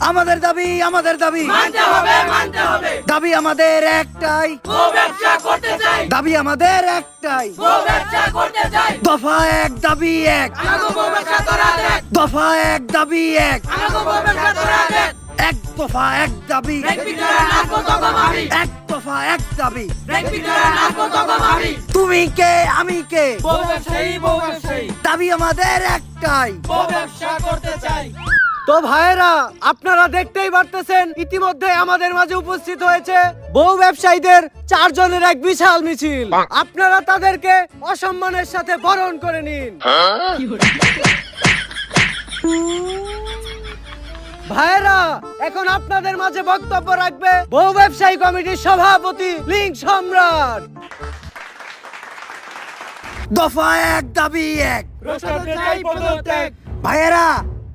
আমাদের দাবি আমাদের দাবি। মানতে হবে মানতে হবে। দাবি আমাদের একটাই। গো ব্যবসা করতে চাই। দাবি আমাদের একটাই। গো ব্যবসা করতে চাই। দফা এক দাবি এক। আমাকে গো ব্যবসা করা দেখ দফা এক দাবি এক। আমাকে গো ব্যবসা করা দেখ এক দফা এক দাবি। এক দফা এক দাবি। তুমি কে আমি কে? ব্যবসায়ী ব্যবসায়ী। দাবি আমাদের একটাই। ব্যবসা করতে চাই। তো ভাইয়েরা আপনারা দেখতেই পারতেছেন ইতিমধ্যে আমাদের মাঝে উপস্থিত হয়েছে বহু ব্যবসায়ীদের চারজনের এক বিশাল মিছিল। আপনারা তাদেরকে অসম্মানের সাথে বরণ করে নিন। ভাইয়েরা এখন আপনাদের মাঝে বক্তব্য রাখবে বহু ব্যবসায়ী কমিটির সভাপতি লিঙ্ক সম্রাট। দফা এক দাবি এক। ভাইয়েরা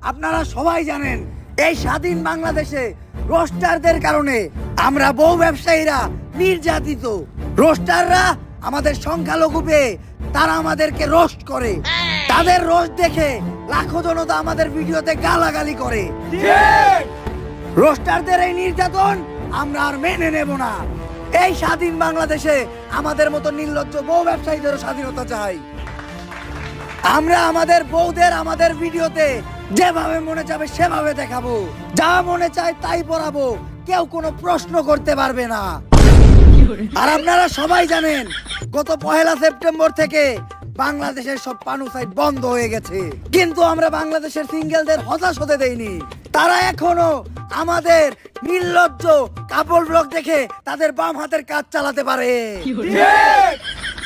আপনারা সবাই জানেন, এই স্বাধীন বাংলাদেশে রোস্টারদের কারণে আমরা বউ ব্যবসায়ীরা নির্যাতিত। রোস্টাররা আমাদের সংখ্যালঘু পেয়ে তারা আমাদেরকে রোস্ট করে। তাদের রোস্ট দেখে লাখো জনতা আমাদের ভিডিওতে গালাগালি করে। রোস্টারদের এই নির্যাতন আমরা আর মেনে নেব না। এই স্বাধীন বাংলাদেশে আমাদের মতো নির্লজ্জ বউ ব্যবসায়ীদেরও স্বাধীনতা চাই। আমরা আমাদের বউদের আমাদের ভিডিওতে যেভাবে মনে যাবে সেভাবে দেখাবো। যা মনে চায় তাই পড়াবো। কেউ কোনো প্রশ্ন করতে পারবে না। আর আপনারা সবাই জানেন, গত পহেলা সেপ্টেম্বর থেকে বাংলাদেশের সব পানু সাইট বন্ধ হয়ে গেছে। কিন্তু আমরা বাংলাদেশের সিঙ্গেলদের হতাশ হতে দেইনি। তারা এখনও আমাদের নির্লজ্জ কাপড় ব্লক দেখে তাদের বাম হাতের কাজ চালাতে পারে।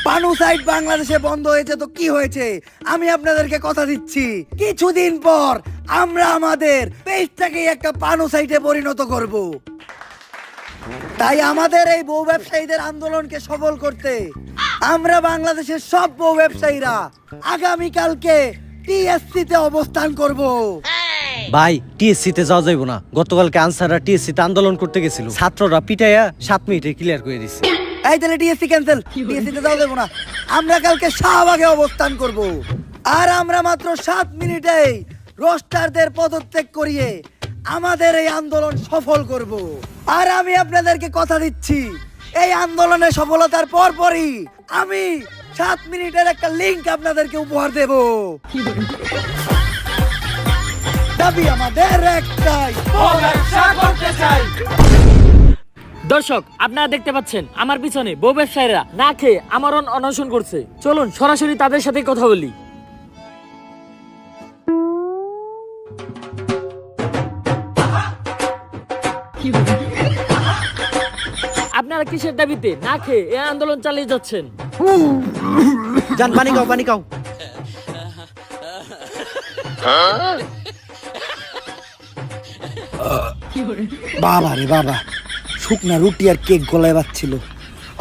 পানু সাইট বাংলাদেশে বন্ধ হয়েছে, তো কি হয়েছে? আমি আপনাদেরকে কথা দিচ্ছি। কিছুদিন পর আমরা আমাদের পেজটাকে একটা পানু পরিণত করব। তাই আমাদের এই বউ ব্যবসায়ীদের আন্দোলনকে সফল করতে আমরা বাংলাদেশের সব বউ ব্যবসায়ীরা আগামীকালকে টিএসসি তে অবস্থান করব। ভাই টিএসসি তে যাওয়া যাইব না। গতকালকে আনসাররা টিএসসি তে আন্দোলন করতে গেছিল। ছাত্ররা পিটাইয়া সাত মিনিটে ক্লিয়ার করে দিছে। এই তাহলে টিএসসি ক্যান্সেল টিএসসি তে যাওয়া দেবো না। আমরা কালকে শাহবাগে অবস্থান করব। আর আমরা মাত্র সাত মিনিটেই রোস্টারদের পদত্যাগ করিয়ে আমাদের এই আন্দোলন সফল করব। আর আমি আপনাদেরকে কথা দিচ্ছি এই আন্দোলনের সফলতার পরপরই আমি সাত মিনিটের একটা লিংক আপনাদেরকে উপহার দেব। দাবি আমাদের একটাই। করতে চাই। দর্শক আপনারা দেখতে পাচ্ছেন আমার পিছনে বউ ব্যবসায়ীরা না খেয়ে আমার অন- অনশন করছে। চলুন সরাসরি তাদের সাথে কথা বলি। আপনারা কিসের দাবিতে না খেয়ে এই আন্দোলন চালিয়ে যাচ্ছেন? যান পানি খাও পানি খাও। বাবা রে বাবা। শুকনা রুটি আর কেক গলায় বাচ্ছিল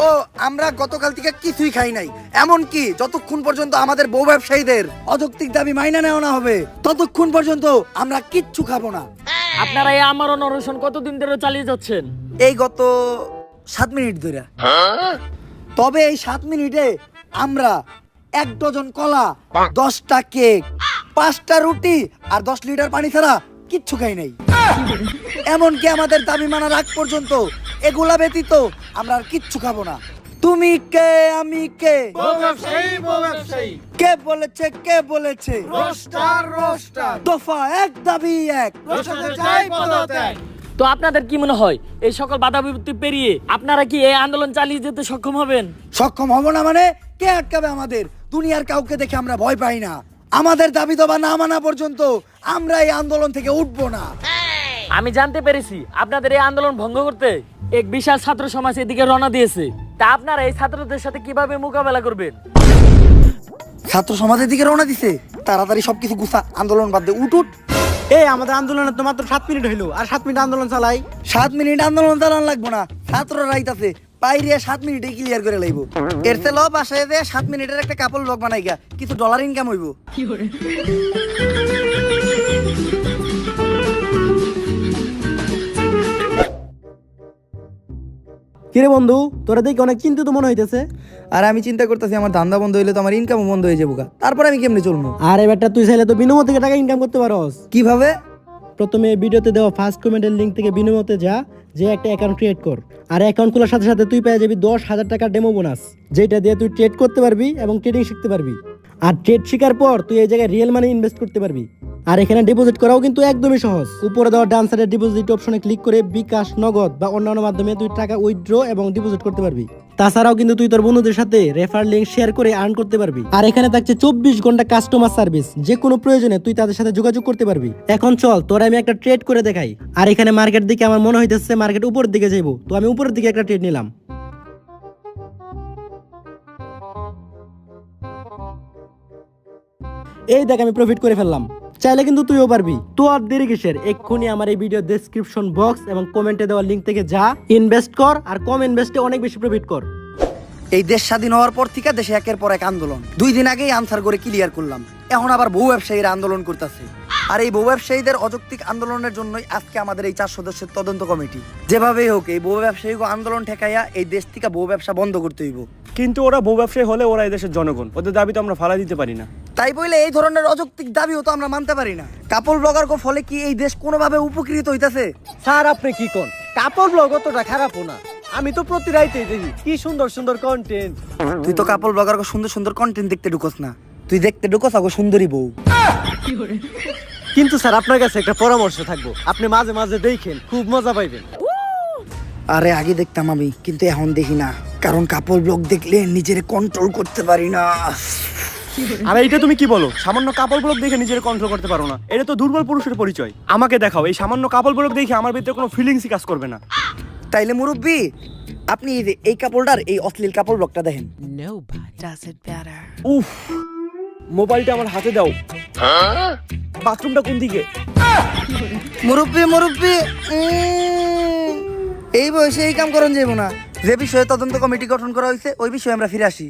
ও আমরা গতকাল থেকে কিছুই খাই নাই। এমন কি যতক্ষণ পর্যন্ত আমাদের বউ ব্যবসায়ীদের অযৌক্তিক দাবি মাইনা নেওয়া না হবে ততক্ষণ পর্যন্ত আমরা কিচ্ছু খাব না। আপনারা এই আমার অনশন কতদিন ধরে চালিয়ে যাচ্ছেন? এই গত সাত মিনিট ধরে। তবে এই সাত মিনিটে আমরা এক ডজন কলা দশটা কেক পাঁচটা রুটি আর দশ লিটার পানি ছাড়া কিচ্ছু খাই নাই। এমনকি আমাদের দাবি মানার আগ পর্যন্ত এগুলা ব্যতীত আমরা আর কিচ্ছু খাব না। তুমি কে আমি কে? কে বলেছে কে বলেছে? দফা এক দাবি এক। তো আপনাদের কি মনে হয় এই সকল বাধা বিপত্তি পেরিয়ে আপনারা কি এই আন্দোলন চালিয়ে যেতে সক্ষম হবেন? সক্ষম হব না মানে কে আটকাবে আমাদের? দুনিয়ার কাউকে দেখে আমরা ভয় পাই না। আমাদের দাবি দাবা না মানা পর্যন্ত আমরা এই আন্দোলন থেকে উঠবো না। আমি জানতে পেরেছি আপনাদের এই আন্দোলন ভঙ্গ করতে এক বিশাল ছাত্র সমাজ এদিকে রওনা দিয়েছে। তা আপনারা এই ছাত্রদের সাথে কীভাবে মোকাবেলা করবেন? ছাত্র সমাজের দিকে রওনা দিছে। তাড়াতাড়ি সবকিছু গুছা আন্দোলন বাদ দিয়ে উঠ উঠ। এই আমাদের আন্দোলনে তো মাত্র সাত মিনিট হইল আর সাত মিনিট আন্দোলন চালাই। সাত মিনিট আন্দোলন চালান লাগবো না। ছাত্র রাইতাছে বাইরে সাত মিনিটে ক্লিয়ার করে লাইব। এর থেকে ল বাসায় যে সাত মিনিটের একটা কাপড় ব্লগ বানাই গা কিছু ডলার ইনকাম হইব। কিরে বন্ধু তোরা দেখি অনেক চিন্তিত মনে হইতেছে। আর আমি চিন্তা করতেছি আমার ধান্দা বন্ধ হইলে তো আমার ইনকাম বন্ধ হয়ে যাব। তারপর আমি কেমনে চলবো? আর এবারটা তুই চাইলে তো বিনামূল্যে থেকে টাকা ইনকাম করতে পারস। কীভাবে? প্রথমে ভিডিওতে দেওয়া ফার্স্ট কমেন্টের লিঙ্ক থেকে বিনিময়তে যা যে একটা অ্যাকাউন্ট ক্রিয়েট কর। আর অ্যাকাউন্ট খোলার সাথে সাথে তুই পেয়ে যাবি দশ হাজার টাকার ডেমো বোনাস যেটা দিয়ে তুই ট্রেড করতে পারবি এবং ট্রেডিং শিখতে পারবি। আর ট্রেড শেখার পর তুই এই জায়গায় রিয়েল মানি ইনভেস্ট করতে পারবি। আর এখানে ডিপোজিট করাও কিন্তু একদমই সহজ। উপরে দেওয়া ডান সাইডের ডিপোজিট অপশনে ক্লিক করে বিকাশ, নগদ বা অন্যান্য মাধ্যমে তুই টাকা উইথড্র এবং ডিপোজিট করতে পারবি। তাছাড়াও কিন্তু তুই তোর বন্ধুদের সাথে রেফার লিঙ্ক শেয়ার করে আর্ন করতে পারবি। আর এখানে থাকছে চব্বিশ ঘণ্টা কাস্টমার সার্ভিস যে কোনো প্রয়োজনে তুই তাদের সাথে যোগাযোগ করতে পারবি। এখন চল, তোর আমি একটা ট্রেড করে দেখাই। আর এখানে মার্কেট দিকে আমার মনে হইতেছে মার্কেট উপরের দিকে যাইবো। তো আমি উপরের দিকে একটা ট্রেড নিলাম। এই দেখ আমি প্রফিট করে ফেললাম। চাইলে কিন্তু তুইও পারবি। তো আর দেরি কিসের? এক্ষুনি আমার এই ভিডিও ডেসক্রিপশন বক্স এবং কমেন্টে দেওয়া লিঙ্ক থেকে যা ইনভেস্ট কর আর কম ইনভেস্টে অনেক বেশি প্রফিট কর। এই দেশ স্বাধীন হওয়ার পর থেকে দেশে একের পর এক আন্দোলন। দুই দিন আগেই আনসার করে ক্লিয়ার করলাম। এখন আবার বহু ব্যবসায়ীরা আন্দোলন করতেছে। আর এই বহু ব্যবসায়ীদের অযৌক্তিক আন্দোলনের জন্যই আজকে আমাদের এই চার সদস্যের তদন্ত কমিটি। যেভাবেই হোক এই বহু ব্যবসায়ীকে আন্দোলন ঠেকাইয়া এই দেশ থেকে বহু ব্যবসা বন্ধ করতে হইব। কিন্তু ওরা বউ ব্যবসায়ী হলে ওরা এদেশের জনগণ। ওদের দাবি তো আমরা ফালা দিতে পারি না। তাই বলে এই ধরনের অযৌক্তিক দাবিও তো আমরা মানতে পারি না। কাপড় ব্লগার ফলে কি এই দেশ কোনোভাবে উপকৃত হইতাছে? স্যার আপনি কি কোন? কাপড় ব্লগ অতটা খারাপও না। আমি তো প্রতি রাইতেই দেখি কি সুন্দর সুন্দর কন্টেন্ট তুই তো কাপড় ব্লগার সুন্দর সুন্দর কন্টেন্ট দেখতে ঢুকোস না। তুই দেখতে ঢুকোস আগো সুন্দরী বউ। কিন্তু স্যার আপনার কাছে একটা পরামর্শ থাকব। আপনি মাঝে মাঝে দেখেন খুব মজা পাইবেন। আরে আগে দেখতাম আমি কিন্তু এখন দেখি না। কারণ কাপড় ব্লগ দেখলে নিজের কন্ট্রোল করতে পারি না। আর এটা তুমি কি বলো? সামান্য কাপড় ব্লক দেখে নিজের কন্ট্রোল করতে পারো না। এটা তো দুর্বল পুরুষের পরিচয়। আমাকে দেখাও এই সামান্য কাপড় ব্লক দেখে আমার ভিতরে কোনো ফিলিংসই কাজ করবে না। তাইলে মুরব্বি আপনি এই যে এই কাপড়টার এই অশ্লীল কাপড় ব্লগটা দেখেন। উফ মোবাইলটা আমার হাতে দাও। বাথরুমটা কোন দিকে? মুরব্বি মুরব্বি এই বয়সে এই কাম করন যাইব না। যে বিষয়ে তদন্ত কমিটি গঠন করা হয়েছে ওই বিষয়ে আমরা ফিরে আসি।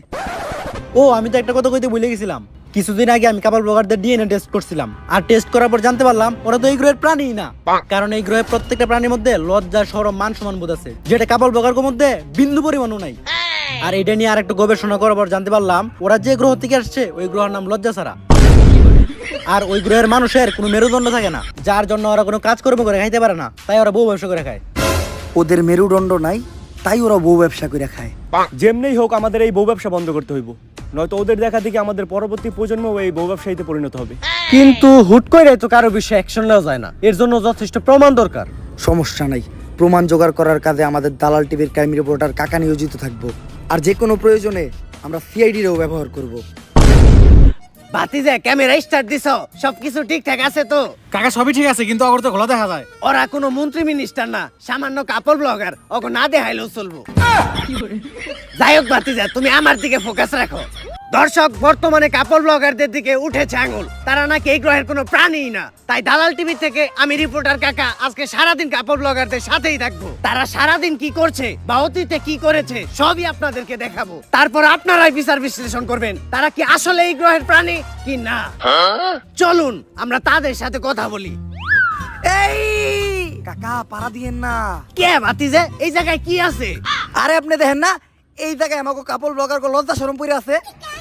ও আমি তো একটা কথা কইতে ভুলে গেছিলাম। কিছুদিন আগে আমি কাপড় ব্লগারদের ডিএনএ টেস্ট করছিলাম। আর টেস্ট করার পর জানতে পারলাম ওরা তো এই গ্রহের প্রাণী না। কারণ এই গ্রহের প্রত্যেকটা প্রাণীর মধ্যে লজ্জা সরম মান সমান বোধ আছে। যেটা কাপড় ব্লগারের মধ্যে বিন্দু পরিমাণও নাই। আর এটা নিয়ে আর একটু গবেষণা করার পর জানতে পারলাম ওরা যে গ্রহ থেকে আসছে ওই গ্রহের নাম লজ্জা ছাড়া। আর ওই গ্রহের মানুষের কোনো মেরুদণ্ড থাকে না যার জন্য ওরা কোনো কাজকর্ম করে খাইতে পারে না তাই ওরা বউ ব্যবসা করে খায়। ওদের মেরুদণ্ড নাই তাই ওরা বউ ব্যবসা করে খায়। যেমনি হোক আমাদের এই বউ ব্যবসা বন্ধ করতে হইব। নয়তো ওদের দেখা দেখি আমাদের পরবর্তী প্রজন্ম এই বউ ব্যবসায়ীতে পরিণত হবে। কিন্তু হুট করে তো কারও বিষয়ে অ্যাকশন নেওয়া যায় না। এর জন্য যথেষ্ট প্রমাণ দরকার। সমস্যা নাই প্রমাণ জোগাড় করার কাজে আমাদের দালাল টিভির ক্রাইম রিপোর্টার কাকা নিয়োজিত থাকব। আর যে কোনো প্রয়োজনে আমরা সিআইডিরও ব্যবহার করব। বাতিজা ক্যামেরা স্টার্ট দিছ? সবকিছু ঠিকঠাক আছে তো? কাকা সবই ঠিক আছে কিন্তু অগর তো খোলা দেখা যায়। ওরা কোনো মন্ত্রী মিনিস্টার না সামান্য কাপড় ব্লগার ওকে না দেখাইলেও চলবো। যাই হোক বাতিজা তুমি আমার দিকে ফোকাস রাখো। দর্শক বর্তমানে কাপড় ব্লগারদের দিকে উঠেছে আঙুল। তারা নাকি এই গ্রহের কোনো প্রাণী না। তাই দালাল টিভি থেকে আমি রিপোর্টার কাকা আজকে সারাদিন কাপড় ব্লগারদের সাথেই থাকব। তারা সারাদিন কি করছে বা অতীতে কি করেছে সবই আপনাদেরকে দেখাবো। তারপর আপনারাই বিচার বিশ্লেষণ করবেন তারা কি আসলে এই গ্রহের প্রাণী কি না? চলুন আমরা তাদের সাথে কথা বলি। এই কাকা পাড়া দিয়েন না। কে বাতিজে এই জায়গায় কি আছে? আরে আপনি দেখেন না এই জায়গায় আমাকে কাপড় ব্লগার লজ্জা শরম পরে আছে।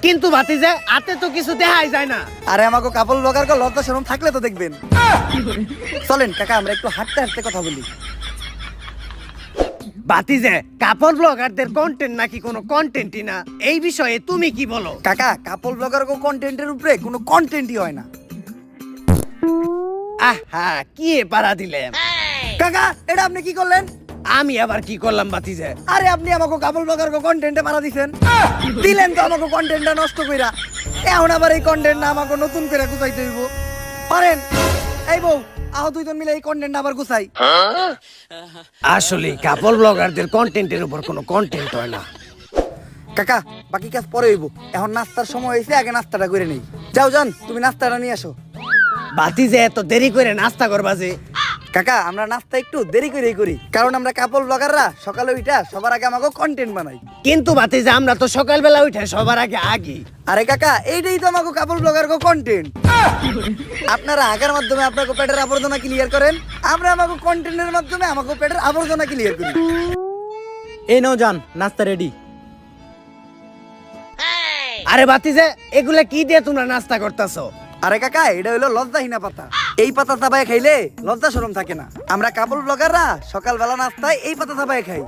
কিন্তু বাতিজে হাতে তো কিছু দেখাই যায় না। আরে আমাকে কাপড় ব্লগার লজ্জা শরম থাকলে তো দেখবেন। চলেন কাকা আমরা একটু হাঁটতে হাঁটতে কথা বলি। বাতিজে কাপড় ব্লগারদের কন্টেন্ট নাকি কোনো কন্টেন্টই না? এই বিষয়ে তুমি কি বলো? কাকা কাপড় ব্লগার কন্টেন্টের উপরে কোনো কন্টেন্টই হয় না। আহা কি পারা দিলেন? কাকা এটা আপনি কি করলেন? আমি আবার কি করলাম বাতিজে? আরে আপনি আমাকে কাপড় ব্লগার কন্টেন্টে মারা দিছেন। দিলেন তো আমাকে কন্টেন্টটা নষ্ট কইরা। এখন আবার এই কন্টেন্টটা আমাকে নতুন করে গুছাইতে হইব। পারেন? এই বউ আহ দুইজন মিলে এই কন্টেন্ট আবার গুছাই। আসলে কাপড় ব্লগারদের কন্টেন্টের উপর কোনো কন্টেন্ট হয় না। কাকা বাকি কাজ পরে হইব। এখন নাস্তার সময় হয়েছে আগে নাস্তাটা করে নেই। যাও যান তুমি নাস্তাটা নিয়ে আসো। বাতিজে এত দেরি করে নাস্তা করবা যে কাকা আমরা নাস্তা একটু দেরি করেই করি কারণ আমরা কাপড় ব্লগাররা সকালে উঠা সবার আগে আমাকে কন্টেন্ট বানাই। কিন্তু বাতিজে আমরা তো সকালবেলা উঠে সবার আগে আগে। আরে কাকা এইটাই তো আমাকে কাপড় ব্লগার কন্টেন্ট আপনারা আগার মাধ্যমে আপনাকে পেটের আবর্জনা ক্লিয়ার করেন আমরা আমাকে কন্টেন্টের মাধ্যমে আমাকে পেটের আবর্জনা ক্লিয়ার করি। এই নাও যান নাস্তা রেডি আরে বাতিজে এগুলা কি দিয়ে তোমরা নাস্তা করতেছো? আরে কাকা এটা হলো লজ্জাহীনা পাতা। এই পাতা চাবায় খাইলে লজ্জা শরম থাকে না। আমরা কাপড় ব্লগাররা সকালবেলা নাস্তায় এই পাতা চাবায় খাই।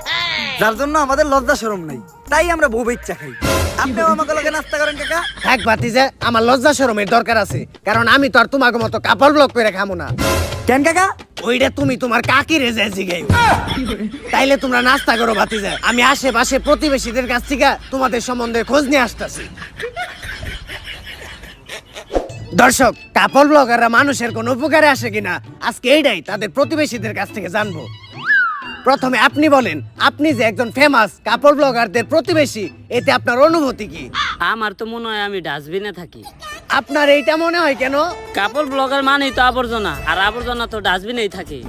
যার জন্য আমাদের লজ্জা শরম নাই। তাই আমরা বউ ইচ্ছা খাই। আপনিও আমাকে লগে নাস্তা করেন কাকা। থাক ভাতিজা আমার লজ্জা শরমের দরকার আছে। কারণ আমি তো আর তোমাকে মতো কাপড় ব্লক করে খামো না। কেন কাকা? ওইটা তুমি তোমার কাকি রেজে জিগাই তাইলে তোমরা নাস্তা করো ভাতিজা আমি আশেপাশে প্রতিবেশীদের কাছ থেকে তোমাদের সম্বন্ধে খোঁজ নিয়ে আসতেছি। দর্শক কাপড় ব্লগাররা মানুষের কোন উপকারে আসে কিনা? আজকে এইটাই তাদের প্রতিবেশীদের কাছ থেকে জানব। প্রথমে আপনি বলেন আপনি যে একজন ফেমাস কাপড় ব্লগারদের প্রতিবেশী এতে আপনার অনুভূতি কি? আমার তো মনে হয় আমি ডাস্টবিনে থাকি। আপনার এইটা মনে হয় কেন? কাপড় ব্লগার মানেই তো আবর্জনা আর আবর্জনা তো ডাস্টবিনেই থাকে।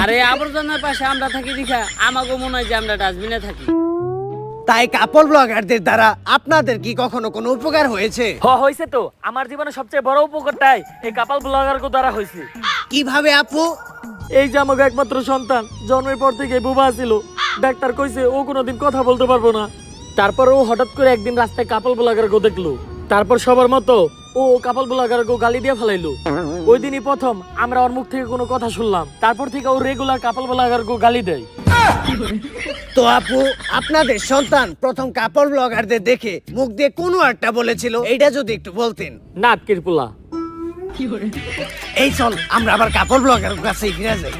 আর এই আবর্জনার পাশে আমরা থাকি দেখা আমাকেও মনে হয় যে আমরা ডাস্টবিনে থাকি। তাই কাপড় ব্লগারদের দ্বারা আপনাদের কি কখনো কোনো উপকার হয়েছে? হ হয়েছে তো। আমার জীবনে সবচেয়ে বড় উপকারটাই এই কাপাল ব্লগার দ্বারা হয়েছে। কীভাবে আপু? এই যে আমাকে একমাত্র সন্তান জন্মের পর থেকে বুবা ছিল ডাক্তার কইছে ও কোনোদিন কথা বলতে পারব না। তারপর ও হঠাৎ করে একদিন রাস্তায় কাপল ব্লগার গো দেখল। তারপর সবার মতো ও কাপল ব্লগার গো গালি দিয়ে ফেলাইলো। ওই দিনই প্রথম আমরা ওর মুখ থেকে কোনো কথা শুনলাম। তারপর থেকে ও রেগুলার কাপল ব্লগার গো গালি দেয়। তো আপু আপনাদের সন্তান প্রথম কাপড় ব্লগারদের দেখে মুখ দিয়ে কোনো একটা বলেছিল এইটা যদি একটু বলতেন। এই চল আমরা আবার কাপড় ব্লগার কাছে ফিরে যাই।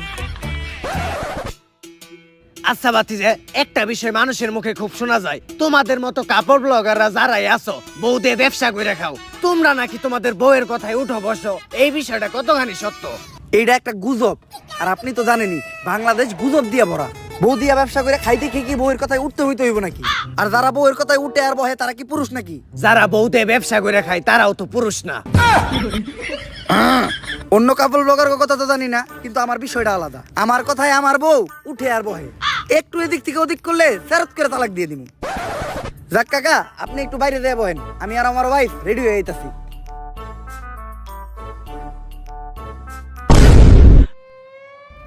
আচ্ছা বাতিজে একটা বিষয় মানুষের মুখে খুব শোনা যায়। তোমাদের মতো কাপড় ব্লগাররা যারাই আছো বউ দিয়ে ব্যবসা করে খাও। তোমরা নাকি তোমাদের বউয়ের কথায় উঠো বসো এই বিষয়টা কতখানি সত্য? এইটা একটা গুজব আর আপনি তো জানেনই বাংলাদেশ গুজব দিয়ে ভরা। বউ দিয়া ব্যবসা করে খাইতে খেয়ে কি বউয়ের কথায় উঠতে হইতে হইব নাকি? আর যারা বউয়ের কথায় উঠে আর বহে তারা কি পুরুষ নাকি? যারা বউতে ব্যবসা করে খায় তারাও তো পুরুষ না। অন্য কাপল ব্লগার কথা তো জানি না কিন্তু আমার বিষয়টা আলাদা। আমার কথায় আমার বউ উঠে আর বহে। একটু এদিক থেকে ওদিক করলে ফেরত করে তালাক দিয়ে দিব যাক কাকা আপনি একটু বাইরে দিয়ে বহেন। আমি আর আমার ওয়াইফ রেডি হয়ে যাইতাছি।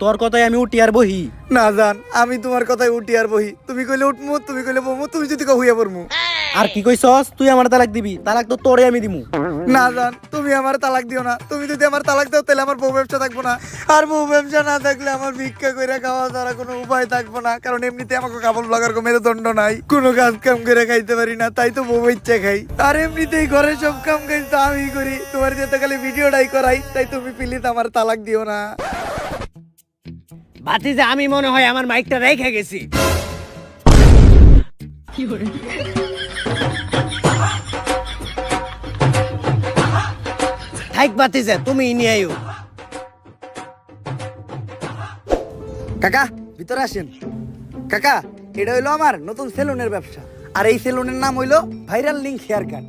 তোর কথায় আমি উঠি আর বহি। না জান আমি তোমার কথায় উঠি আর বহি। তুমি কইলে উঠমু তুমি কইলে বমু তুমি যদি কও হইয়া পড়মু। আর কি কইছস? তুই আমার তালাক দিবি তালাক তো তোরে আমি দিমু। না জান তুমি আমার তালাক দিও না। তুমি যদি আমার তালাক দাও তাহলে আমার বউ ব্যবসা থাকব না। আর বউ ব্যবসা না থাকলে আমার ভিক্ষা করে খাওয়া ছাড়া কোনো উপায় থাকব না। কারণ এমনিতে আমাকে কাপড় লাগার কোনো মেরুদণ্ড নাই। কোনো কাজ কাম করে খাইতে পারি না তাই তো বউ ইচ্ছে খাই। আর এমনিতেই ঘরে সব কাম কাজ তো আমি করি। তোমার যেতে খালি ভিডিওটাই করাই তাই তুমি প্লিজ আমার তালাক দিও না। ভাতিজা আমি মনে হয় আমার মাইকটা রেখে গেছি। থাইক ভাতিজা তুমি নিয়ে আইও। কাকা ভিতরে আসেন। কাকা এটা হইল আমার নতুন সেলুনের ব্যবসা। আর এই সেলুনের নাম হইল ভাইরাল লিঙ্ক হেয়ার কাট।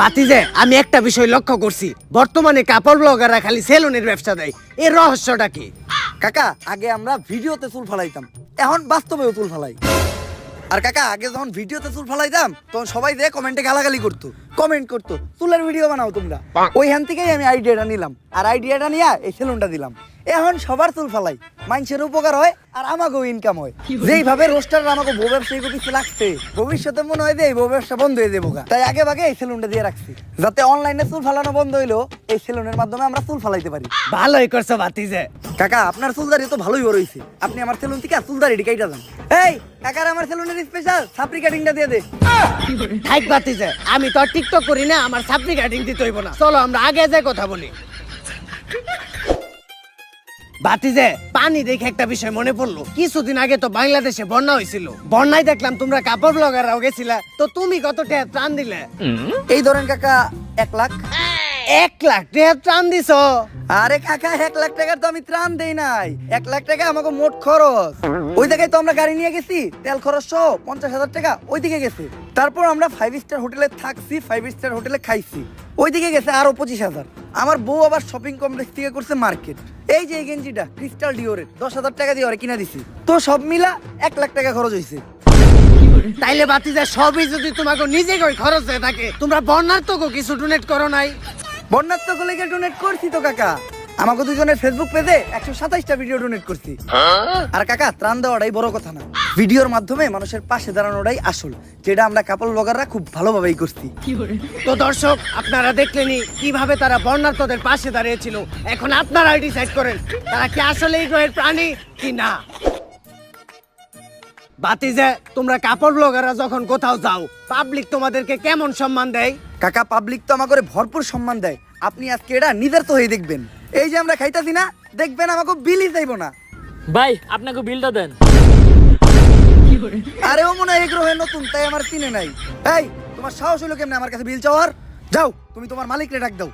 বাতিজে আমি একটা বিষয় লক্ষ্য করছি। বর্তমানে কাপড় ব্লগাররা খালি সেলুনের ব্যবসা দেয়। এর রহস্যটা কি? কাকা আগে আমরা ভিডিওতে চুল ফালাইতাম। এখন বাস্তবেও চুল ফালাই। আর কাকা আগে যখন ভিডিওতে চুল ফালাইতাম তখন সবাই যে কমেন্টে গালাগালি করতো কমেন্ট করতো চুলের ভিডিও বানাও তোমরা। ওইখান থেকেই আমি আইডিয়াটা নিলাম। আর আইডিয়াটা নিয়ে এই সেলুনটা দিলাম। এখন সবার চুল ফালাই। মানুষের উপকার হয় আর আমাকেও ইনকাম হয়। যেইভাবে রোস্টার আমাকে বউ ব্যবসায়ী পিছিয়ে লাগছে ভবিষ্যতে মনে হয় যে এই বউ ব্যবসা বন্ধ হয়ে যাব তাই আগে ভাগে এই সেলুনটা দিয়ে রাখছি যাতে অনলাইনে চুল ফালানো বন্ধ হইল এই সেলুনের মাধ্যমে আমরা চুল ফালাইতে পারি। ভালোই করছ বাতিজে কাকা আপনার চুলদারি তো ভালোই বড় আপনি আমার সেলুন থেকে চুলদারি কাইটা দেন। এই কাকার আমার সেলুনের স্পেশাল সাপরি কাটিংটা দিয়ে দে। থাইক বাতিজে আমি তো টিকটক করি না আমার সাপ্লি কাটিং দিতে হইব না। চলো আমরা আগে যাই কথা বলি। বাতিজে পানি দেখে একটা বিষয় মনে পড়ল। কিছুদিন আগে তো বাংলাদেশে বন্যা হয়েছিল বন্যায় দেখলাম তোমরা কাপড় ব্লগাররাও গেছিলা। তো তুমি কতটা প্রাণ ত্রাণ দিলে? এই ধরেন কাকা এক লাখ। এক লাখ টাকা ত্রাণ দিছ? আরে কাকা এক লাখ টাকার তো আমি ত্রাণ দেই নাই। এক লাখ টাকা আমাকে মোট খরচ। ওই জায়গায় তো আমরা গাড়ি নিয়ে গেছি তেল খরচ সহ পঞ্চাশ হাজার টাকা ওইদিকে গেছে। তারপর আমরা ফাইভ স্টার হোটেলে থাকছি ফাইভ স্টার হোটেলে খাইছি। ওইদিকে গেছে আরও পঁচিশ হাজার। আমার বউ আবার শপিং কমপ্লেক্স থেকে করছে মার্কেট এই যে এই গেঞ্জিটা ক্রিস্টাল ডিওরের দশ হাজার টাকা দিয়ে ওরে কিনা দিছি। তো সব মিলা এক লাখ টাকা খরচ হয়েছে তাইলে বাতি যায় সবই যদি তোমাকে নিজে কই খরচ হয়ে থাকে তোমরা বন্যার তো কিছু ডোনেট করো নাই। বন্যার তো কলেজে ডোনেট করছি তো কাকা। আমাকে দুজনের ফেসবুক পেজে একশো সাতাইশটা ভিডিও ডোনেট করছি। আর কাকা ত্রাণ দেওয়াটাই বড় কথা না। ভিডিওর মাধ্যমে মানুষের পাশে দাঁড়ানোটাই আসল যেটা আমরা কাপল ব্লগাররা খুব ভালোভাবেই করছি। তো দর্শক আপনারা দেখলেনই কীভাবে তারা বর্ণার্থদের পাশে দাঁড়িয়েছিল। এখন আপনারাই ডিসাইড করেন তারা কি আসলে এই গ্রহের প্রাণী কি না। বাতিজে তোমরা কাপড় ব্লগাররা যখন কোথাও যাও পাবলিক তোমাদেরকে কেমন সম্মান দেয়? কাকা পাবলিক তো আমাকে ভরপুর সম্মান দেয়। আপনি আজকে এটা নিজের তো হয়ে দেখবেন। এই যে আমরা খাইতাছি না দেখবেন আমাকে বিলই চাইব না। ভাই আপনাকে বিলটা দেন। আরে ও মনে হয় এই গ্রহে নতুন তাই আমার চিনে নাই। এই তোমার সাহস হলো কেমনে আমার কাছে বিল চাওয়ার? যাও তুমি তোমার মালিকরে ডাক দাও।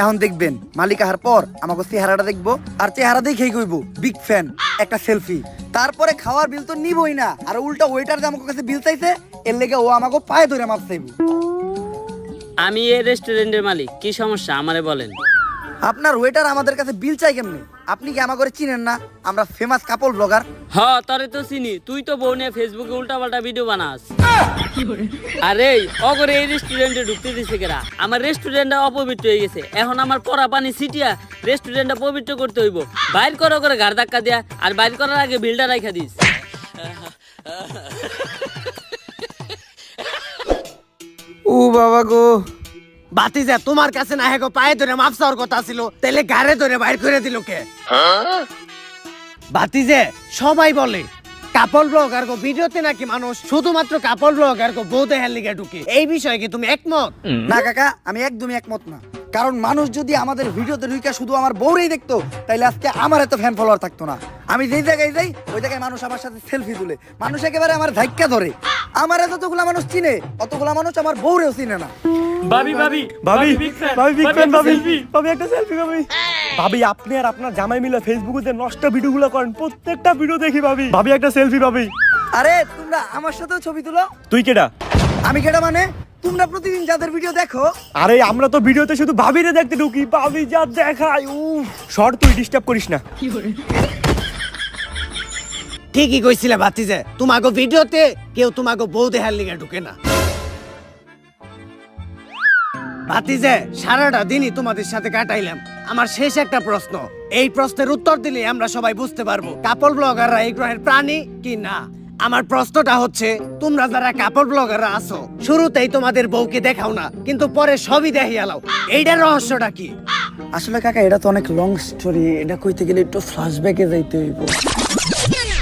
এখন দেখবেন মালিক আহার পর আমাকে চেহারাটা দেখব আর চেহারা দেখেই কইবো বিগ ফ্যান একটা সেলফি তারপরে খাওয়ার বিল তো নিবই না আর উল্টা ওয়েটার যে আমাকে কাছে বিল চাইছে এর লেগে ও আমাকে পায়ে ধরে মাপ চাইব। আমি এই রেস্টুরেন্টের মালিক কি সমস্যা? আমারে বলেন। আপনার ওয়েটার আমাদের কাছে বিল চাই কেমনে? আপনি কি আমাকে চিনেন না? আমরা ফেমাস কাপল ব্লগার হ তরে তো চিনি। তুই তো বউ নিয়ে ফেসবুকে উল্টা পাল্টা ভিডিও বানাস। আরে অগরে এই রেস্টুরেন্টে ঢুকতে দিছে কেরা? আমার রেস্টুরেন্টটা অপবিত্র হয়ে গেছে। এখন আমার পরা পানি ছিটিয়া রেস্টুরেন্টটা পবিত্র করতে হইব। বাইর করো করে ঘাড় ধাক্কা দিয়া আর বাইর করার আগে বিলটা রাখা দিস। ও বাবা গো। বাতিজে তোমার কাছে না হেগো পায়ে ধরে মাপ চাওয়ার কথা ছিল তাহলে গাড়ে ধরে বাইর করে দিল কে? বাতিজে সবাই বলে কাপল ব্লগার গো ভিডিওতে নাকি মানুষ শুধুমাত্র কাপল ব্লগার আর বউ দেহের লিগে ঢুকে। এই বিষয়ে কি তুমি একমত? না কাকা আমি একদমই একমত না। কারণ মানুষ যদি আমাদের ভিডিওতে ঢুকে শুধু আমার বউরেই দেখতো তাইলে আজকে আমার এত ফ্যান ফলোয়ার থাকতো না। আমি যেই জায়গায় যাই ওই জায়গায় মানুষ আমার সাথে সেলফি তুলে। মানুষ একেবারে আমার ধাক্কা ধরে। আমার এতগুলা মানুষ চিনে অতগুলা মানুষ আমার বউরেও চিনে না। ভাবি ভাবি ভাবি ভাবি বিগ ভাবি, ভাবি একটা সেলফি ভাবি ভাবি। আপনি আর আপনার জামাই মিলে ফেসবুকে যে নষ্ট ভিডিওগুলো করেন প্রত্যেকটা ভিডিও দেখি ভাবি। ভাবি একটা সেলফি ভাবি। আরে তোমরা আমার সাথেও ছবি তুলো। তুই কেডা? আমি কেটা মানে? তোমরা প্রতিদিন যাদের ভিডিও দেখো। আরে আমরা তো ভিডিওতে শুধু ভাবিরে দেখতে ঢুকি ভাবি যা দেখায় উ শর্ট তুই ডিস্টার্ব করিস না। ঠিকই কইছিলে বাতিজে, তোমাগো ভিডিওতে কেউ তোমাগো বউ দেখার লিগে ঢুকে না। বাতিজে, সারাটা দিনই তোমাদের সাথে কাটাইলাম। আমার শেষ একটা প্রশ্ন, এই প্রশ্নের উত্তর দিলে আমরা সবাই বুঝতে পারব, কাপল ব্লগাররা এই গ্রহের প্রাণী কি না? আমার প্রশ্নটা হচ্ছে, তোমরা যারা কাপল ব্লগাররা আছো, শুরুতেই তোমাদের বউকে দেখাও না, কিন্তু পরে সবই দেখিয়ালাও এইটার রহস্যটা কি? আসলে কাকা, এটা তো অনেক লং স্টোরি এটা কইতে গেলে একটু ফ্ল্যাশব্যাকে যাইতে হইব।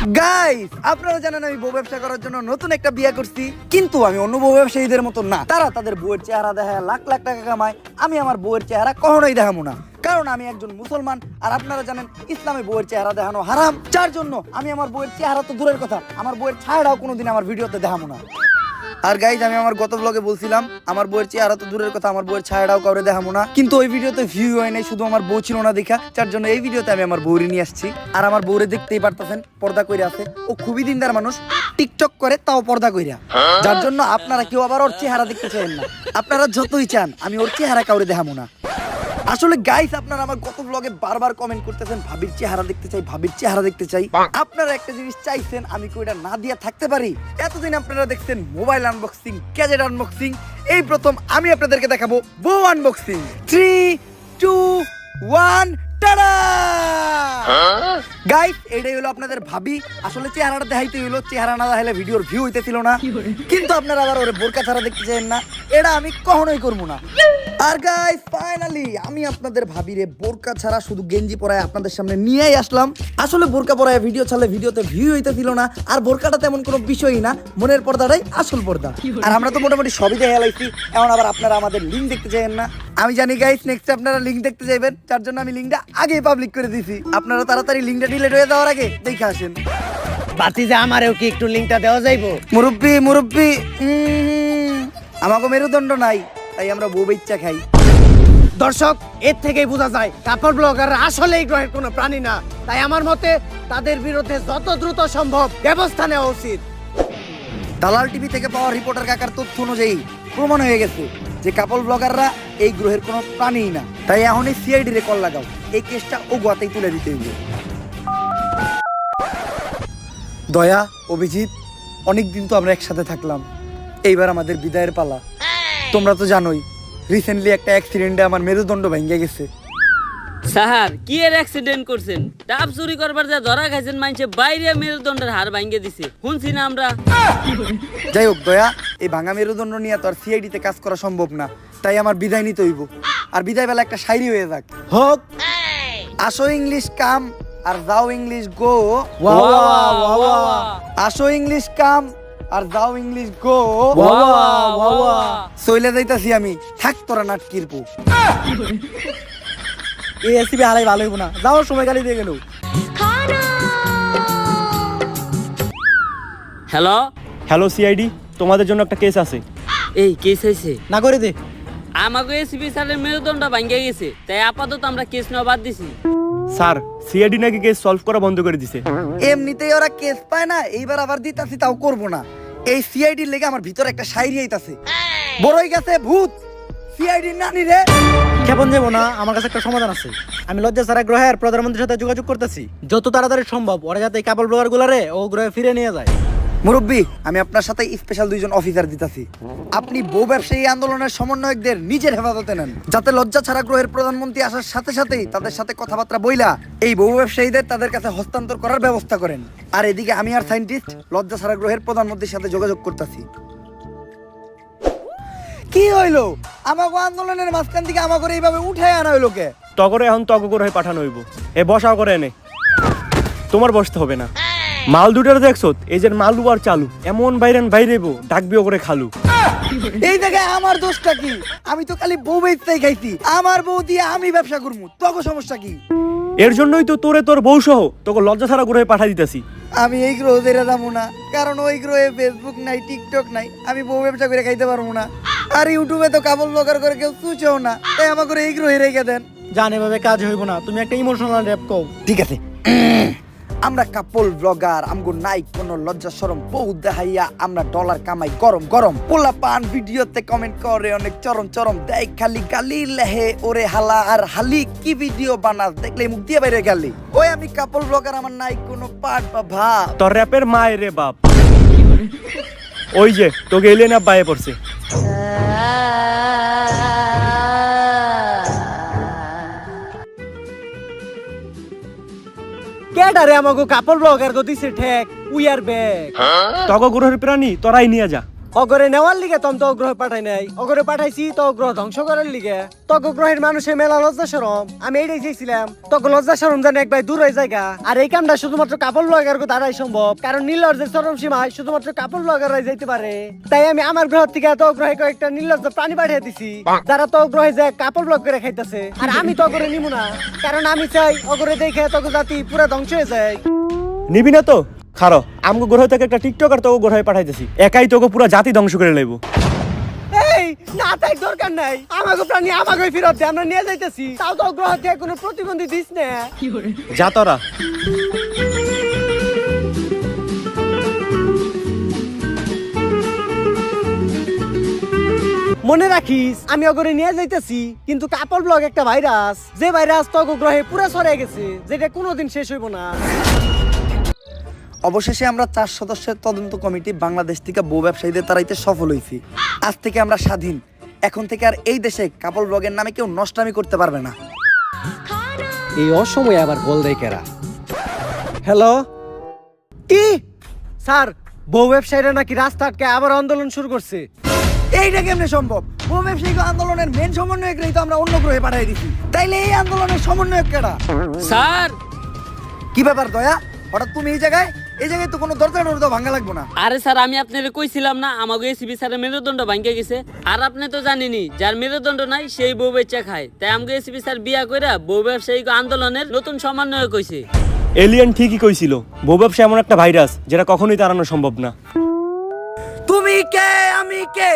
গাইস আপনারা জানেন আমি বউ ব্যবসা করার জন্য নতুন একটা বিয়ে করছি। কিন্তু আমি অন্য বউ ব্যবসায়ীদের মতো না। তারা তাদের বউয়ের চেহারা দেখায় লাখ লাখ টাকা কামায়। আমি আমার বউয়ের চেহারা কখনোই দেখাবো না। কারণ আমি একজন মুসলমান, আর আপনারা জানেন ইসলামে বউয়ের চেহারা দেখানো হারাম। যার জন্য আমি আমার বউয়ের চেহারা তো দূরের কথা। আমার বউয়ের ছায়াটাও কোনোদিন আমার ভিডিওতে দেখামো না। আর গাইজ আমি আমার গত ব্লগে বলছিলাম, আমার বউয়ের চেহারা তো দূরের কথা আমার বউয়ের ছায়াটাও কাউরে দেখাবো না। কিন্তু ওই ভিডিওতে ভিউ হয় নাই, শুধু আমার বউ ছিল না দেখা। যার জন্য এই ভিডিওতে আমি আমার বউরে নিয়ে আসছি। আর আমার বউরে দেখতেই পারতেছেন, পর্দা কইরা আছে। ও খুবই দিনদার মানুষ টিকটক করে, তাও পর্দা কইরা। যার জন্য আপনারা কেউ আবার ওর চেহারা দেখতে চান না। আপনারা যতই চান, আমি ওর চেহারা কাউরে দেখাবো না। আসলে গাইস আপনারা আমার গত ব্লগে বারবার কমেন্ট করতেছেন ভাবির চেহারা দেখতে চাই ভাবির চেহারা দেখতে চাই। আপনারা একটা জিনিস চাইছেন আমি কি ওইটা না দিয়ে থাকতে পারি? এতদিন আপনারা দেখছেন মোবাইল আনবক্সিং গ্যাজেট আনবক্সিং এই প্রথম আমি আপনাদেরকে দেখাবো বউ unboxing three two one tada! Guys এটাই হলো আপনাদের ভাবি। আসলে চেহারাটা দেখাইতে হইল চেহারা না দেখাইলে ভিডিওর ভিউ হইতেছিল না। কিন্তু আপনারা আবার ওরে বোরকা ছাড়া দেখতে চান না। এটা আমি কখনোই করব না। আর গাইস ফাইনালি আমি আপনাদের ভাবিরে বোরকা ছাড়া শুধু গেঞ্জি পরায় আপনাদের সামনে নিয়েই আসলাম। আসলে বোরকা পরায় ভিডিও ছাড়লে ভিডিওতে ভিউ হইতেছিল না। আর বোরকাটা তেমন কোনো বিষয়ই না। মনের পর্দাটাই আসল পর্দা। আর আমরা তো মোটামুটি সবই দেখে লাইছি এখন আবার আপনারা আমাদের লিঙ্ক দেখতে চাইেন না। আমি জানি গাইস নেক্সট আপনারা লিঙ্ক দেখতে চাইবেন। তার জন্য আমি লিঙ্কটা আগেই পাবলিক করে দিছি। আপনারা তাড়াতাড়ি লিঙ্কটা ডিলিট হয়ে যাওয়ার আগে দেখে আসেন। বাতি যে আমারেও কি একটু লিঙ্কটা দেওয়া যাইবো? মুরব্বি মুরব্বি আমাকে মেরুদণ্ড নাই তাই আমরা বউ বেচ্চা খাই। দর্শক এর থেকেই বোঝা যায় কাপড় ব্লগাররা আসলে এই গ্রহের কোনো প্রাণী না। তাই আমার মতে তাদের বিরুদ্ধে যত দ্রুত সম্ভব ব্যবস্থা নেওয়া উচিত। দালাল টিভি থেকে পাওয়া রিপোর্টার কাকার তথ্য অনুযায়ী প্রমাণ হয়ে গেছে যে কাপল ব্লগাররা এই গ্রহের কোনো প্রাণীই না। তাই এখন এই সিআইডি রে কল লাগাও। এই কেসটা ও গোয়াতেই তুলে দিতে হবে দয়া, অভিজিৎ, অনেকদিন তো আমরা একসাথে থাকলাম। এইবার আমাদের বিদায়ের পালা। তোমরা তো জানোই রিসেন্টলি একটা অ্যাক্সিডেন্টে আমার মেরুদণ্ড ভেঙে গেছে। স্যার কি এর অ্যাক্সিডেন্ট করছেন? ডাব চুরি করবার যা ধরা খাইছেন মাইনছে বাইরে মেরুদণ্ডের হার ভাঙ্গে দিছে। শুনছি না আমরা। যাই হোক দয়া এই ভাঙা মেরুদণ্ড নিয়ে তো আর সিআইডিতে কাজ করা সম্ভব না। তাই আমার বিদায় নিতে হইব। আর বিদায় বেলা একটা শায়রি হয়ে যাক। হোক। আসো ইংলিশ কাম আর যাও ইংলিশ গো। ওয়া ওয়া ওয়া ওয়া আসো ইংলিশ কাম আর যাও ইংলিশ গো। ওয়া ওয়া ওয়া চইলে যাইতাছি আমি। থাক তোরা নাটকির পু। এই এসিবি হারাই ভালো হইব না। যাওয়ার সময় গালি দিয়ে গেল। হ্যালো হ্যালো সিআইডি তোমাদের জন্য একটা কেস আছে। এই কেস হয়েছে না করে দে। আমাকে এসিপি স্যারের মেরুদণ্ড ভাঙ্গে গেছে তাই আপাতত আমরা কেস নেওয়া বাদ দিছি। স্যার সিআইডি নাকি কেস সলভ করা বন্ধ করে দিছে? এমনিতেই ওরা কেস পায় না এইবার আবার দিতাছি তাও করব না। এই সিআইডির লেগে আমার ভিতরে একটা শায়রি আইতাছে। বড়ই গেছে ভূত! সিআইডির নানি রে। ক্ষেপণ যাব না আমার কাছে একটা সমাধান আছে। আমি লজ্জা সারা গ্রহের প্রধানমন্ত্রীর সাথে যোগাযোগ করতেছি। যত তাড়াতাড়ি সম্ভব ওরা যাতে এই কাপড় ব্লগার ও গ্রহে ফিরে নিয়ে যায়। মুরব্বী আমি আপনার সাথে স্পেশাল দুইজন অফিসার দিতাছি। আপনি বউ ব্যবসায়ী আন্দোলনের সমন্বয়কদের নিজের হেফাজতে নেন। যাতে লজ্জা ছাড়া গ্রহের প্রধানমন্ত্রী আসার সাথে সাথেই তাদের সাথে কথাবার্তা বইলা এই বউ ব্যবসায়ীদের তাদের কাছে হস্তান্তর করার ব্যবস্থা করেন। আর এদিকে আমি আর সায়েন্টিস্ট লজ্জা ছাড়া গ্রহের প্রধানমন্ত্রীর সাথে যোগাযোগ করতেছি। কি হইল? আমাকে আন্দোলনের মাঝখান থেকে আমাকে এইভাবে উঠায় আনা হইল কে? তগরে এখন তগ করে পাঠানো হইব। এ বসাও করে এনে। তোমার বসতে হবে না। মাল দুটার দেখছ? এই যে মালু আর চালু। এমন বাইরেন বাইরেবো ডাকবিও করে খালু। এই জায়গায় আমার দোষটা কি? আমি তো খালি বউ বেচতেই খাইছি। আমার বউ দিয়ে আমি ব্যবসা করব। তোকে সমস্যা কি? এর জন্যই তো তোরে তোর বউ সহ তোকে লজ্জা ছাড়া করে পাঠাই দিতেছি। আমি এই গ্রহ ছেড়ে যাব না। কারণ ওই গ্রহে ফেসবুক নাই টিকটক নাই। আমি বউ ব্যবসা করে খাইতে পারব না। আর ইউটিউবে তো কাবল ব্লগার করে কেউ চুচেও না। তাই আমাকে এই গ্রহে রেখে দেন। জান এভাবে কাজ হইব না। তুমি একটা ইমোশনাল র্যাপ কও। ঠিক আছে। আমরা কাপল ব্লগার আমগো নাই কোনো লজ্জা শরম বউ দেখাইয়া আমরা ডলার কামাই গরম গরম। পোলা পান ভিডিওতে কমেন্ট করে অনেক চরম চরম। দেয় খালি গালি লেহে ওরে হালা আর হালি কি ভিডিও বানাস? দেখলে মুখ দিয়ে বাইরে গালি। ওই আমি কাপল ব্লগার আমার নাই কোনো পাট বা ভাব তোর র্যাপের মায়ের রে বাপ। ওই যে তোকে এলিয়েন আপ বাইয়ে পড়ছে। কেডারে আমাকে কাপড় ব্লগার গতি দিছে ঠেক উই আর ব্যাগ তগ গ্রহের প্রাণী তোরাই নিয়ে যা। অগরে নেওয়ার লিগে তম তো গ্রহ পাঠাই নাই। অগরে পাঠাইছি, তো গ্রহ ধ্বংস করার লিগে। তক গ্রহের মানুষের মেলা লজ্জা সরম। আমি এইটাই চেয়েছিলাম তক লজ্জা সরম জানে একবার দূর হয়ে জায়গা আর এই কামটা শুধুমাত্র কাপড় ব্লগার গো দ্বারাই সম্ভব, কারণ নীলর্জের চরম সীমায় শুধুমাত্র কাপড় ব্লগাররাই যাইতে পারে। তাই আমি আমার গ্রহ থেকে তো গ্রহে কয়েকটা নীলর্জ প্রাণী পাঠিয়ে দিছি, যারা তো গ্রহে যায় কাপড় ব্লগ করে খাইতেছে। আর আমি তো অগরে নিমু না, কারণ আমি চাই অগরে দেখে তক জাতি পুরো ধ্বংস হয়ে যায়। নিবি না তো? খারো আমগো গ্রহ থেকে একটা টিকটক আর তোকে গ্রহে পাঠাইতেছি। একাই তোকে পুরো জাতি ধ্বংস করে লইব। এই না তাই দরকার নাই। আমাকে প্রাণী আমাকে ফেরত দে আমরা নিয়ে যাইতেছি। তাও তো গ্রহ দিয়ে কোনো প্রতিবন্ধী দিস না। যা তোরা। মনে রাখিস আমি অগরে নিয়ে যাইতেছি কিন্তু কাপড় ব্লগ একটা ভাইরাস। যে ভাইরাস তো গ্রহে পুরো ছড়িয়ে গেছে যেটা কোনোদিন শেষ হইব না। অবশেষে আমরা চার সদস্যের তদন্ত কমিটি বাংলাদেশ থেকে বউ ব্যবসায়ীদের তারাইতে সফল হয়েছি আজ থেকে আমরা স্বাধীন। এখন থেকে আর এই দেশে কাপল ব্লগের নামে কেউ নষ্টামি করতে পারবে না। এই অসময়ে আবার কল দেয় কেরা? হ্যালো? কি? স্যার বউ ব্যবসায়ীরা নাকি রাস্তা আটকে আবার আন্দোলন শুরু করছে। এইটা কেমনে সম্ভব? বউ ব্যবসায়িক আন্দোলনের মেন সমন্বয়করাই তো আমরা অন্য গ্রহে পাঠিয়ে দিছি। তাইলে এই আন্দোলনের সমন্বয়ক কেডা স্যার! কি ব্যাপার দয়া? হঠাৎ তুমি এই জায়গায় এই জায়গায় তো কোনো দরজা টরজা ভাঙা লাগবো না। আরে স্যার আমি আপনার কইছিলাম না আমাকে এসিপি স্যারের মেরুদণ্ড ভাঙ্গে গেছে। আর আপনি তো জানেনই যার মেরুদণ্ড নাই সেই বউ বেচা খায়। তাই আমাকে এসিপি স্যার বিয়া কইরা বউ ব্যবসায়িক আন্দোলনের নতুন সমন্বয় কইছে। এলিয়েন ঠিকই কইছিল বউ ব্যবসা এমন একটা ভাইরাস যেটা কখনোই তাড়ানো সম্ভব না। তুমি কে? আমি কে?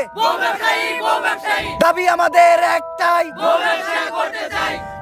দাবি আমাদের একটাই।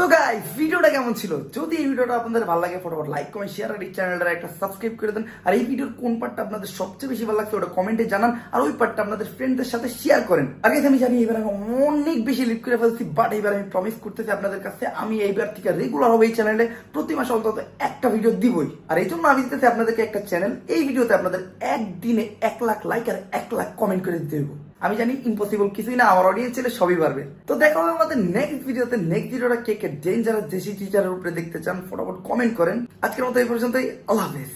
তো গাইস ভিডিওটা কেমন ছিল? যদি এই ভিডিওটা আপনাদের ভালো লাগে, ফটোফট লাইক কমেন্ট শেয়ার আর এই চ্যানেলটা একটা সাবস্ক্রাইব করে দেন। আর এই ভিডিওর কোন পার্টটা আপনাদের সবচেয়ে বেশি ভালো লাগছে, ওটা কমেন্টে জানান। আর ওই পার্টটা আপনাদের ফ্রেন্ডদের সাথে শেয়ার করেন। আগে আমি জানি, এবার আমি অনেক বেশি লিপ করে ফেলছি বাট এবার আমি প্রমিস করতেছি আপনাদের কাছে, আমি এইবার থেকে রেগুলার হবে এই চ্যানেলে প্রতি মাসে অন্তত একটা ভিডিও দিবই। আর এই জন্য আমি দিতেছি আপনাদেরকে একটা চ্যানেল এই ভিডিওতে আপনাদের একদিনে এক লাখ লাইক আর এক লাখ কমেন্ট করে দিতে হইব। আমি জানি ইম্পসিবল কিছুই না, আমার অডিয়েন্স ছেলে সবই পারবে। তো দেখা হবে আমাদের নেক্সট ভিডিওতে নেক্সট ভিডিওটা কে কে ডেঞ্জারাস দেশি টিচারের উপরে দেখতে চান, ফটাফট কমেন্ট করেন। আজকের মতো এই পর্যন্তই, আল্লাহ হাফেজ।